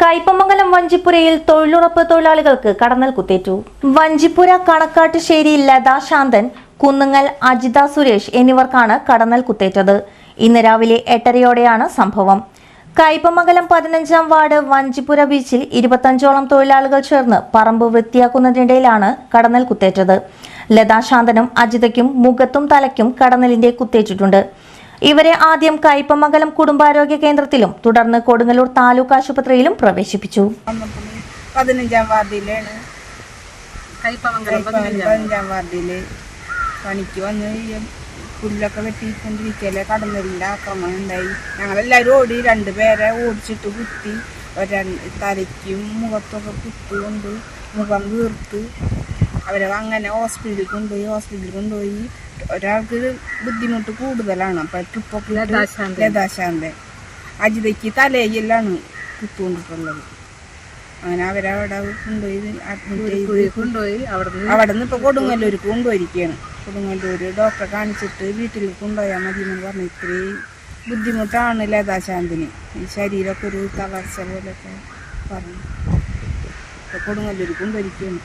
കയ്പമംഗലം വഞ്ചിപ്പുരയിൽ തൊഴിലുറപ്പ് തൊഴിലാളികൾക്ക് കടന്നൽ കുത്തേറ്റു. വഞ്ചിപ്പുര കണക്കാട്ടുശ്ശേരി ലതാ ശാന്തൻ കുന്നുങ്ങൽ അജിത സുരേഷ് എന്നിവർക്കാണ് കടന്നൽ കുത്തേറ്റത്. ഇന്ന് രാവിലെ എട്ടരയോടെയാണ് സംഭവം. കയ്പമംഗലം പതിനഞ്ചാം വാർഡ് വഞ്ചിപ്പുര ബീച്ചിൽ ഇരുപത്തഞ്ചോളം തൊഴിലാളികൾ ചേർന്ന് പറമ്പ് വൃത്തിയാക്കുന്നതിനിടയിലാണ് കടന്നൽ കുത്തേറ്റത്. ലതാ ശാന്തനും അജിതയ്ക്കും മുഖത്തും തലയ്ക്കും കടന്നലിന്റെ കുത്തേറ്റിട്ടുണ്ട്. ഇവരെ ആദ്യം കയ്പമംഗലം കുടുംബാരോഗ്യ കേന്ദ്രത്തിലും തുടർന്ന് കൊടുങ്ങല്ലൂർ താലൂക്ക് ആശുപത്രിയിലും പ്രവേശിപ്പിച്ചു. പതിനഞ്ചാം വാർഡിലാണ്. പതിനഞ്ചാം വാർഡിൽ പണിക്ക് വന്ന് പുല്ലൊക്കെ വെട്ടിക്കൊണ്ടിരിക്കലെ കടന്നലിന്റെ ആക്രമണം ഉണ്ടായി. ഞങ്ങളെല്ലാവരും ഓടി രണ്ടുപേരെ ഓടിച്ചിട്ട് കുത്തി തലയ്ക്കും മുഖത്തൊക്കെ കുത്തുകൊണ്ട് മുഖം വീർത്ത് അവരെ അങ്ങനെ ഹോസ്പിറ്റലിൽ കൊണ്ടുപോയി ഹോസ്പിറ്റലിൽ കൊണ്ടുപോയി. ഒരാൾക്ക് ബുദ്ധിമുട്ട് കൂടുതലാണ്. അപ്പം ട്രിപ്പൊക്കെ ലതാശാന്തി. അജിതയ്ക്ക് തലയിലാണ് കുത്തുകൊണ്ടിട്ടുള്ളത് അങ്ങനെ അവരവിടെ കൊണ്ടുപോയി അഡ്മിറ്റ് കൊണ്ടുപോയി അവിടെ നിന്ന് ഇപ്പൊ കൊടുങ്ങല്ലൂർ ഇപ്പോൾ കൊടുങ്ങല്ലൂർക്ക് കൊണ്ടുപോയിരിക്കുകയാണ് കൊടുങ്ങല്ലൂർ ഡോക്ടറെ കാണിച്ചിട്ട് വീട്ടിൽ കൊണ്ടുപോയാൽ മതി എന്ന് പറഞ്ഞു ഇത്രയും ബുദ്ധിമുട്ടാണ് ലതാശാന്തിന്. ഈ ശരീരമൊക്കെ ഒരു തളർച്ച പോലെയൊക്കെ പറഞ്ഞു. കൊടുങ്ങല്ലൂർ കൊണ്ടുപോയിരിക്കുകയാണ്